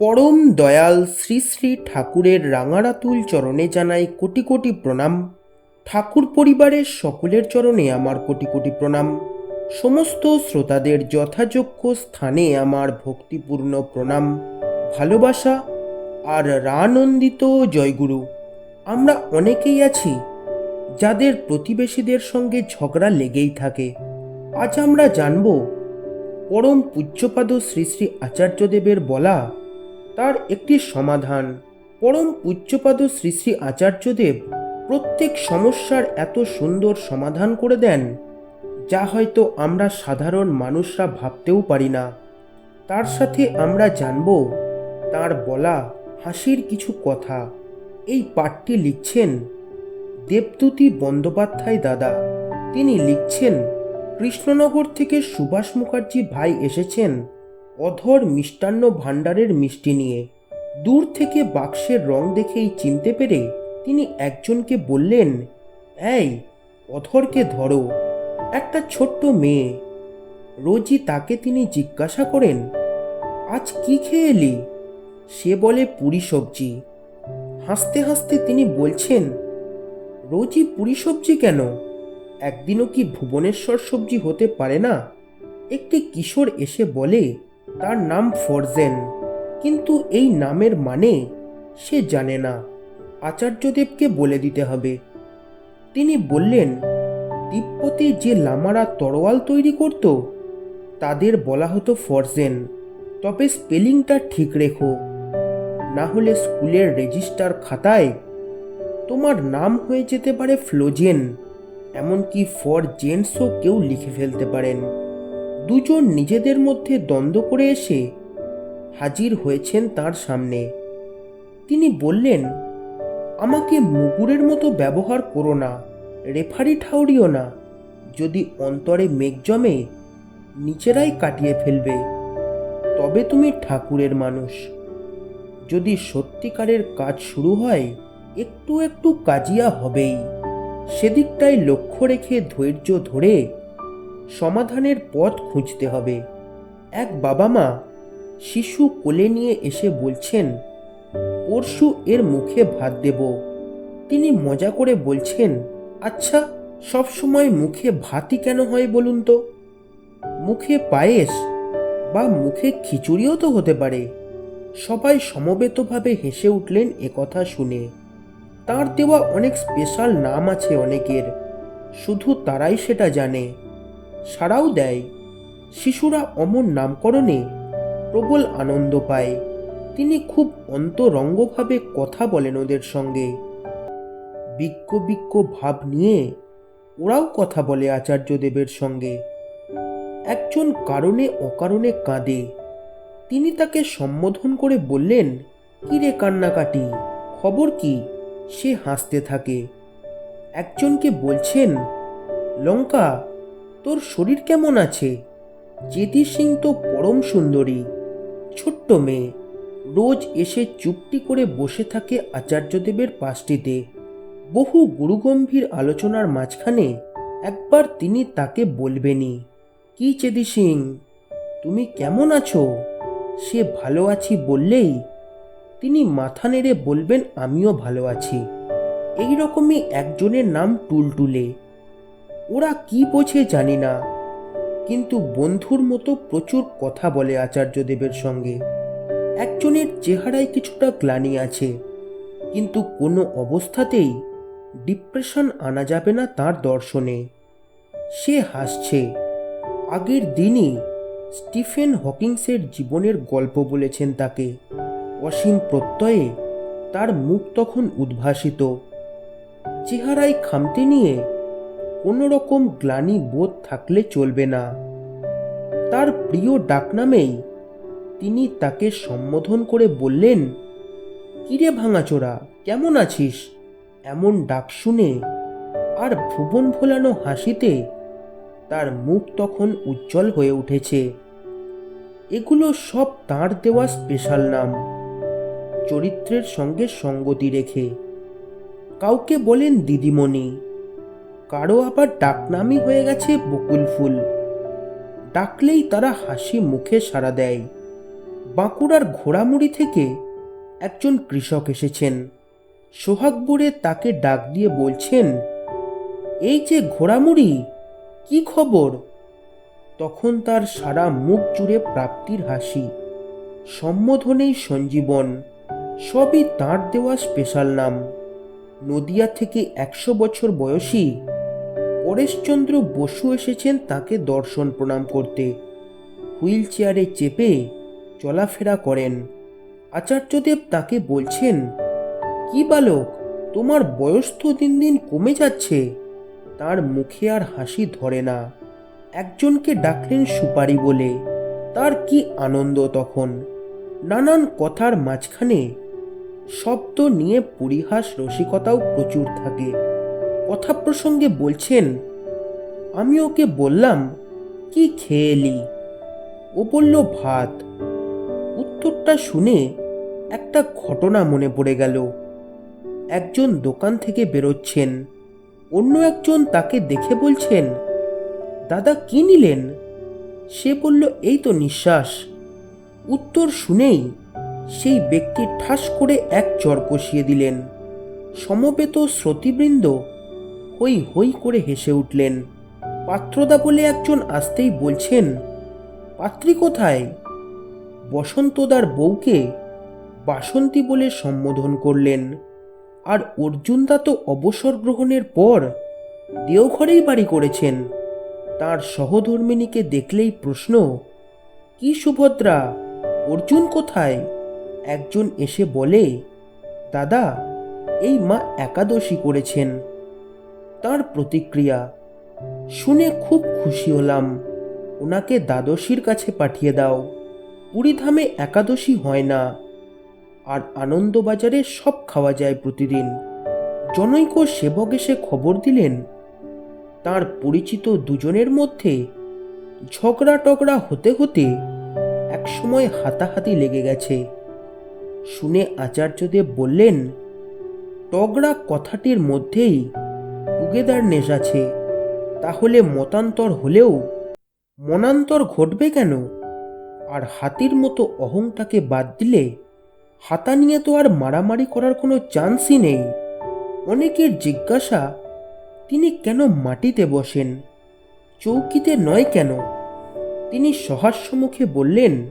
পরম দয়াল শ্রী শ্রী ঠাকুরের রাঙারাতুল চরণে জানাই কোটি কোটি প্রণাম। ঠাকুর পরিবারের সকলের চরণে আমার কোটি কোটি প্রণাম। সমস্ত শ্রোতাদের যথাযোগ্য স্থানে আমার ভক্তিপূর্ণ প্রণাম। ভালোবাসা আর রানন্দিত জয়গুরু। আমরা অনেকেই আছি যাদের প্রতিবেশীদের সঙ্গে ঝগড়া লেগেই থাকে। আজ আমরা জানব, পরম পূজ্যপাদ শ্রী শ্রী আচার্যদেবের বলা তার একটি সমাধান। পরম পূজ্যপাদ শ্রী শ্রী আচার্যদেব প্রত্যেক সমস্যার এত সুন্দর সমাধান করে দেন, যা হয়তো আমরা সাধারণ মানুষরা ভাবতেও পারি না। তার সাথে আমরা জানব, তার বলা হাসির কিছু কথা। এই পাঠটি লিখছেন দেবদূতি বন্দ্যোপাধ্যায় দাদা। তিনি লিখছেন, কৃষ্ণনগর থেকে সুভাষ মুখার্জি ভাই এসেছেন অধর মিষ্টান্ন ভাণ্ডারের মিষ্টি নিয়ে। দূর থেকে বাক্সের রং দেখেই চিনতে পেরে তিনি একজনকে বললেন, এই, অধরকে ধরো, একটা ছোট্ট মেয়ে। রোজই তাকে তিনি জিজ্ঞাসা করেন, আজ কি খেয়ে এলি? সে বলে, পুরি সবজি। হাসতে হাসতে তিনি বলছেন, রোজই পুরি সবজি কেন? একদিনও কি ভুবনেশ্বর সবজি হতে পারে না? একটি কিশোর এসে বলে তার নাম ফরজেন। কিন্তু এই নামের মানে সে জানে না। আচার্যদেবকে বলে দিতে হবে। তিনি বললেন, তিব্বতে যে লামারা তরোয়াল তৈরি করত, তাদের বলা হতো ফরজেন। তবে স্পেলিংটা ঠিক রেখো। না হলে স্কুলের রেজিস্টার খাতায় তোমার নাম হয়ে যেতে পারে ফ্লোজেন, এমনকি ফর জেন্টসও কেউ লিখে ফেলতে পারেন। দুজন নিজেদের মধ্যে দ্বন্দ্ব করে এসে হাজির হয়েছেন তার সামনে। তিনি বললেন, আমাকে মুগুরের মতো ব্যবহার করো না, রেফারি ঠাউরিও না। যদি অন্তরে মেঘ জমে, নিচেরাই কাটিয়ে ফেলবে। তবে তুমি ঠাকুরের মানুষ। যদি সত্যিকারের কাজ শুরু হয়, একটু একটু কাজিয়া হবেই। সেদিকটাই লক্ষ্য রেখে ধৈর্য ধরে সমাধানের পথ খুঁজতে হবে। এক বাবা মা শিশু কোলে নিয়ে এসে বলছেন, পরশু এর মুখে ভাত দেব। তিনি মজা করে বলছেন আচ্ছা সব সময় মুখে ভাতই কেন হয় বলুন তো? মুখে পায়েস বা মুখে খিচুড়িও তো হতে পারে। সবাই সমবেতভাবে হেসে উঠলেন একথা শুনে। তার দেওয়া অনেক স্পেশাল নাম আছে অনেকের, শুধু তারাই সেটা জানে। সারাও দেয়। শিশুরা অমর নামকরণে প্রবল আনন্দ পায়। তিনি খুব অন্তরঙ্গভাবে কথা বলেন ওদের সঙ্গে। বিজ্ঞ বিজ্ঞ ভাব নিয়ে ওরাও কথা বলে আচার্যদেবের সঙ্গে। একজন কারণে অকারণে কাঁদে। তিনি তাকে সম্বোধন করে বললেন, কি রে কান্নাকাটি? খবর কি? সে হাসতে থাকে। একজনকে বলছেন, লঙ্কা তোর শরীর কেমন আছে? জেদি সিং তো পরম সুন্দরী। ছোট্ট মেয়ে। রোজ এসে চুপটি করে বসে থাকে আচার্যদেবের পাশটিতে। বহু গুরুগম্ভীর আলোচনার মাঝখানে একবার তিনি তাকে বলবেনই, কি চেদি সিং, তুমি কেমন আছো? সে ভালো আছি বললেই? তিনি মাথা নেড়ে বলবেন, আমিও ভালো আছি। এই রকমই একজনের নাম টুলটুলে। ওরা কি বোঝে জানি না। কিন্তু বন্ধুর মতো প্রচুর কথা বলে আচার্যদেবের সঙ্গে। একজনের চেহারায় কিছুটা গ্লানি আছে, কিন্তু কোনো অবস্থাতেই ডিপ্রেশন আনা যাবে না তার দর্শনে। সে হাসছে, আগের দিনই স্টিফেন হকিংসের জীবনের গল্প বলেছেন তাকে। অসীম প্রত্যয়ে তার মুখ তখন উদ্ভাসিত। চেহারায় খামতে নিয়ে কোনো রকম গ্লানি বোধ থাকলে চলবে না। তার প্রিয় ডাকনামেই তিনি তাকে সম্বোধন করে বললেন, কিরে ভাঙাচোরা, কেমন আছিস? এমন ডাক শুনে আর ভুবন ভোলানো হাসিতে তার মুখ তখন উজ্জ্বল হয়ে উঠেছে। এগুলো সব তাঁর দেওয়া স্পেশাল নাম। চরিত্রের সঙ্গে সঙ্গতি রেখে। কাউকে বলেন দিদিমণি কারও আবার ডাকনামই হয়ে গেছে বকুল ফুল। ডাকলেই তারা হাসি মুখে সাড়া দেয়। বাঁকুড়ার ঘোড়ামুড়ি থেকে একজন কৃষক এসেছেন। সোহাগ তাকে ডাক দিয়ে বলছেন, এই যে ঘোড়ামুড়ি, কি খবর? তখন তার সারা মুখ জুড়ে প্রাপ্তির হাসি। সম্বোধনেই সঞ্জীবন, সবই তাঁর দেওয়া স্পেশাল নাম। নদিয়া থেকে একশো বছর বয়সী পরেশচন্দ্র বসু এসেছেন তাকে দর্শন প্রণাম করতে। হুইল চেয়ারে চেপে চলাফেরা করেন। আচার্যদেব তাকে বলছেন, কি বালক, তোমার বয়স তো দিন দিন কমে যাচ্ছে। তার মুখে আর হাসি ধরে না। একজনকে ডাকলেন সুপারি বলে। তার কি আনন্দ তখন। নানান কথার মাঝখানে শব্দ নিয়ে পরিহাস রসিকতাও প্রচুর থাকে। কথা প্রসঙ্গে বলছেন, আমি ওকে বললাম, কি খেয়ে এলি? ও বলল, ভাত। উত্তরটা শুনে একটা ঘটনা মনে পড়ে গেল। একজন দোকান থেকে বেরোচ্ছেন, অন্য একজন তাকে দেখে বলছেন, দাদা, কি নিলেন? সে বলল, এই তো নিঃশ্বাস। উত্তর শুনেই সেই ব্যক্তি ঠাস করে এক চর কষিয়ে দিলেন। সমবেত শ্রোতৃবৃন্দ হই হই করে হেসে উঠলেন। পাত্রদা বলে একজন আসতেই বলছেন, পাত্রী কোথায়? বসন্তদার বউকে বাসন্তী বলে সম্বোধন করলেন, আর অর্জুনদা তো অবসর গ্রহণের পর দেওঘরেই বাড়ি করেছেন। তার সহধর্মিনীকে দেখলেই প্রশ্ন, কি সুভদ্রা, অর্জুন কোথায়? একজন এসে বলে, দাদা, এই মা একাদশী করেছেন। তার প্রতিক্রিয়া শুনে খুব খুশি হলাম। ওনাকে দ্বাদশীর কাছে পাঠিয়ে দাও। পুরীধামে একাদশী হয় না। আর আনন্দবাজারে সব খাওয়া যায় প্রতিদিন। জনৈক সেবক এসে খবর দিলেন, তার পরিচিত দুজনের মধ্যে ঝগড়া টগড়া হতে হতে একসময় হাতাহাতি লেগে গেছে। শুনে আচার্যদেব বললেন, টগড়া কথাটির মধ্যেই টুগেদারনেস আছে। তাহলে মতান্তর হলেও মনান্তর ঘটবে কেন? আর হাতির মতো অহংটাকে বাদ দিলে হাতা নিয়ে তো আর মারামারি করার কোনো চান্সই নেই। অনেকের জিজ্ঞাসা, তিনি কেন মাটিতে বসেন? চৌকিতে নয় কেন? তিনি সহাস্যমুখে বললেন,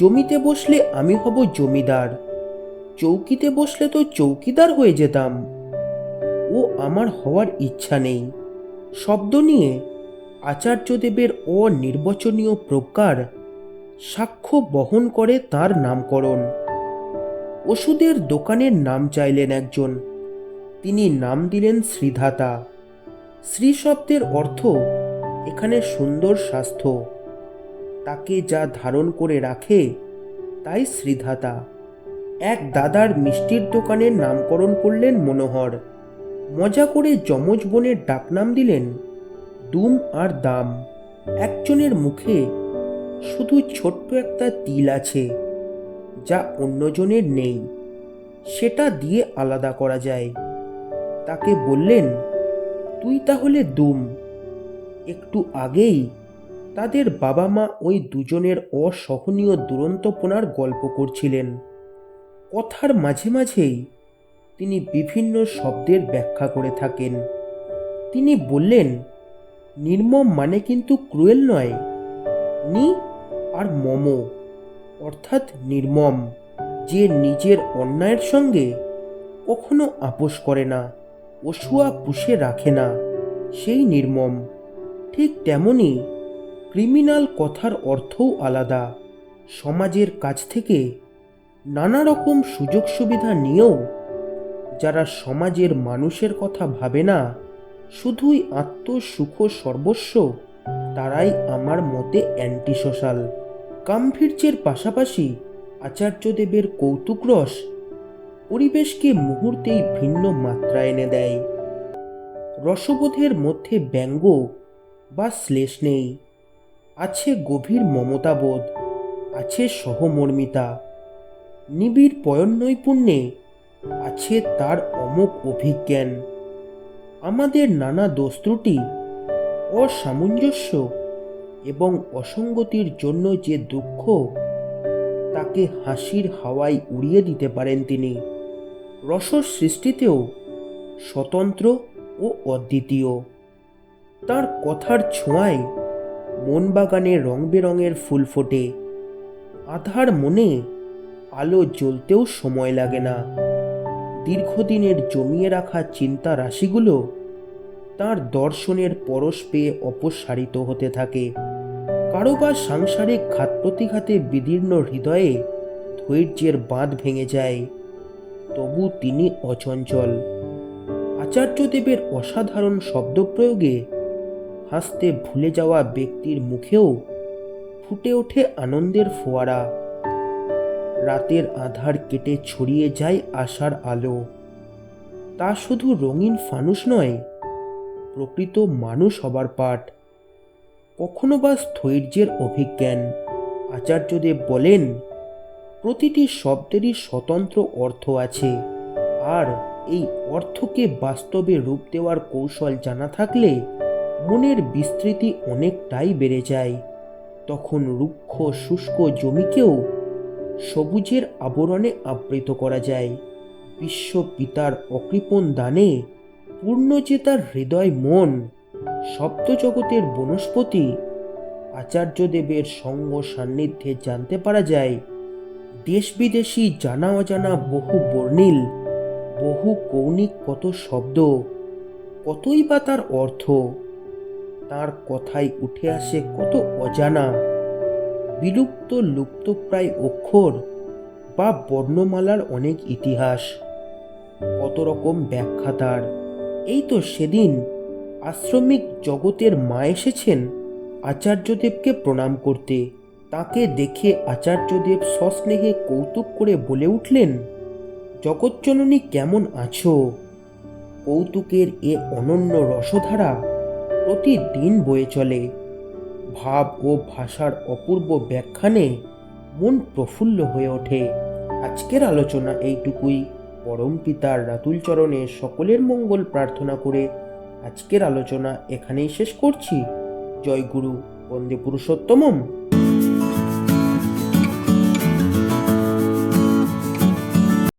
জমিতে বসলে আমি হব জমিদার, চৌকিতে বসলে তো চৌকিদার হয়ে যেতাম। ও আমার হওয়ার ইচ্ছা নেই। শব্দ নিয়ে আচার্যদেবের অনির্বচনীয় প্রজ্ঞার সাক্ষ্য বহন করে তার নামকরণ। ওষুধের দোকানের নাম চাইলেন একজন। তিনি নাম দিলেন শ্রীধাতা। শ্রী শব্দের অর্থ, এখানে সুন্দর স্বাস্থ্য। তাকে যা ধারণ করে রাখে, তাই শ্রীধাতা। এক দাদার মিষ্টির দোকানের নামকরণ করলেন মনোহর। মজা করে যমজ বোনের ডাকনাম দিলেন, দুম আর দাম। একজনের মুখে শুধু ছোট্ট একটা তিল আছে, যা অন্যজনের নেই। সেটা দিয়ে আলাদা করা যায়। তাকে বললেন, তুই তাহলে দুম। একটু আগেই তাদের বাবা মা ওই দুজনের অসহনীয় দুরন্তপনার গল্প করছিলেন। কথার মাঝে মাঝেই তিনি বিভিন্ন শব্দের ব্যাখ্যা করে থাকেন। তিনি বললেন, নির্মম মানে কিন্তু ক্রুয়েল নয়। নি আর মম, অর্থাৎ নির্মম, যে নিজের অন্যায়ের সঙ্গে কখনো আপোষ করে না, অসুয়া পুষে রাখে না, সেই নির্মম। ঠিক তেমনি ক্রিমিনাল কথার অর্থও আলাদা। সমাজের কাছ থেকে নানা রকম সুযোগ সুবিধা নিয়েও যারা সমাজের মানুষের কথা ভাবে না, শুধুই আত্মসুখ সর্বস্ব, তারাই আমার মতে অ্যান্টি সোশ্যাল গাম্ভীর্যের পাশাপাশি আচার্যদেবের কৌতুকরস পরিবেশকে মুহূর্তেই ভিন্ন মাত্রা এনে দেয়। রসবোধের মধ্যে ব্যঙ্গ বা শ্লেষ নেই। আছে গভীর মমতাবোধ, আছে সহমর্মিতা। নিবিড় পয়নৈপুণ্যে আছে তার অমোক অভিজ্ঞান। আমাদের নানা দোষ ত্রুটি, অসামঞ্জস্য এবং অসঙ্গতির জন্য যে দুঃখ, তাকে হাসির হাওয়ায় উড়িয়ে দিতে পারেন তিনি। রসর সৃষ্টিতেও স্বতন্ত্র ও অদ্বিতীয়। তার কথার ছোঁয়ায় মন বাগানে রং বেরঙের ফুল ফোটে। আধার মনে আলো জ্বলতেও সময় লাগে না। দীর্ঘদিনের জমিয়ে রাখা চিন্তা রাশিগুলো তার দর্শনের পরশ পেয়ে অপসারিত হতে থাকে। কারও বা সাংসারিক ঘাত প্রতিঘাতে বিদীর্ণ হৃদয়ে ধৈর্যের বাঁধ ভেঙে যায়। তবু তিনি অচঞ্চল। আচার্যদেবের অসাধারণ শব্দপ্রয়োগে হাসতে ভুলে যাওয়া ব্যক্তির মুখেও ফুটে ওঠে আনন্দের ফোয়ারা। রাতের আধার কেটে ছড়িয়ে যায় আশার আলো। তা শুধু রঙিন ফানুস নয়, প্রকৃত মানুষ হবার পাঠ। কখনো বা স্থৈর্যের অভিজ্ঞান। আচার্যদেব বলেন, প্রতিটি শব্দেরই স্বতন্ত্র অর্থ আছে। আর এই অর্থকে বাস্তবে রূপ দেওয়ার কৌশল জানা থাকলে মনের বিস্তৃতি অনেকটাই বেড়ে যায়। তখন রুক্ষ শুষ্ক জমিকেও সবুজের আবরণে আবৃত করা যায়। বিশ্ব পিতার অকৃপণ দানে পূর্ণ যে তার হৃদয় মন, সপ্তজগতের বনস্পতি, আচার্যদেবের সঙ্গ সান্নিধ্যে জানতে পারা যায়। দেশ বিদেশি জানা অজানা বহু বর্ণিল, বহু কৌণিক কত শব্দ, কতই বা তার অর্থ, তার কথায় উঠে আসে কত অজানা। বিলুপ্ত, লুপ্তপ্রায় অক্ষর বা বর্ণমালার অনেক ইতিহাস। কত রকম ব্যাখ্যা তার। এই তো সেদিন আশ্রমিক জগতের মা এসেছেন আচার্যদেবকে প্রণাম করতে। তাকে দেখে আচার্যদেব সস্নেহে কৌতুক করে বলে উঠলেন জগজ্জননী কেমন আছো? কৌতুকের এ অনন্য রসধারা প্রতিদিন বয়ে চলে। ভাব ও ভাষার অপূর্ব ব্যাখ্যানে মন প্রফুল্ল হয়ে ওঠে। আজকের আলোচনা এইটুকুই। পরম পিতার রাতুল চরণে সকলের মঙ্গল প্রার্থনা করে আজকের আলোচনা এখানেই শেষ করছি। জয় গুরু, বন্দে পুরুষোত্তমম।